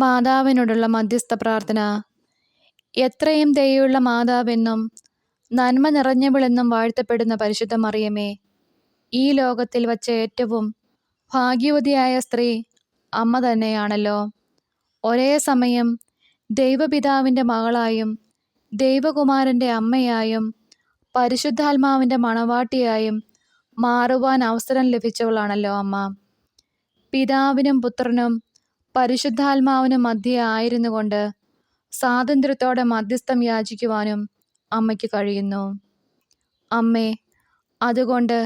മാതാവിനോടുള്ള മധ്യസ്ഥ പ്രാർത്ഥന. എത്രയും ദയുള്ള മാതാവെന്നും നന്മ നിറഞ്ഞവളെന്നും വാഴ്ത്തപ്പെടുന്ന പരിശുദ്ധ മറിയമേ ഈ ലോകത്തിൽ വച്ച ഏറ്റവും ഭാഗ്യവതിയായ സ്ത്രീ അമ്മ തന്നെയാണല്ലോ. ഒരേ സമയം ദൈവപിതാവിന്റെ മകളായും ദൈവകുമാരന്റെ അമ്മയായും പരിശുദ്ധാത്മാവിന്റെ മണവാട്ടിയായും മാറുവാൻ അവസരം ലഭിച്ചവളാണല്ലോ അമ്മ. പിതാവിനും പുത്രനും പരിശുദ്ധാത്മാവിനും മധ്യേ ആയിരുന്നു കൊണ്ട് സ്വാതന്ത്ര്യത്തോടെ മധ്യസ്ഥം യാചിക്കുവാനും അമ്മയ്ക്ക് കഴിയുന്നു. അമ്മേ അതുകൊണ്ട്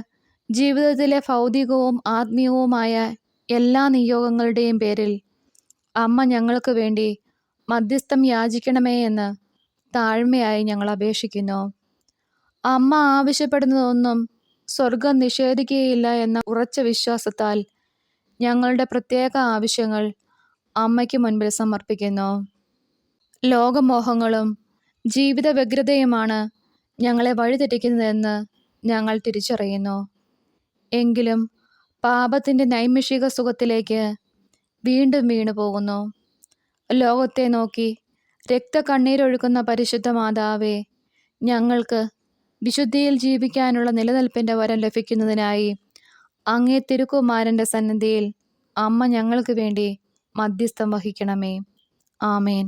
ജീവിതത്തിലെ ഭൗതികവും ആത്മീയവുമായ എല്ലാ നിയോഗങ്ങളുടെയും പേരിൽ അമ്മ ഞങ്ങൾക്ക് വേണ്ടി മധ്യസ്ഥം യാചിക്കണമേ എന്ന് താഴ്മയായി ഞങ്ങൾ അപേക്ഷിക്കുന്നു. അമ്മ ആവശ്യപ്പെടുന്നതൊന്നും സ്വർഗം നിഷേധിക്കുകയില്ല എന്ന ഉറച്ച വിശ്വാസത്താൽ ഞങ്ങളുടെ പ്രത്യേക ആവശ്യങ്ങൾ അമ്മയ്ക്ക് മുൻപിൽ സമർപ്പിക്കുന്നു. ലോകമോഹങ്ങളും ജീവിത വ്യഗ്രതയുമാണ് ഞങ്ങളെ വഴിതെറ്റിക്കുന്നതെന്ന് ഞങ്ങൾ തിരിച്ചറിയുന്നു. എങ്കിലും പാപത്തിന്റെ നൈമിഷിക സുഖത്തിലേക്ക് വീണ്ടും വീണു പോകുന്നു. ലോകത്തെ നോക്കി രക്തകണ്ണീരൊഴുക്കുന്ന പരിശുദ്ധ മാതാവേ ഞങ്ങൾക്ക് വിശുദ്ധിയിൽ ജീവിക്കാനുള്ള നിലനിൽപ്പിന്റെ വരം ലഭിക്കുന്നതിനായി അങ്ങേ തിരുക്കുമാരന്റെ സന്നിധിയിൽ അമ്മ ഞങ്ങൾക്ക് വേണ്ടി മധ്യസ്ഥം വഹിക്കണമേ ആമേൻ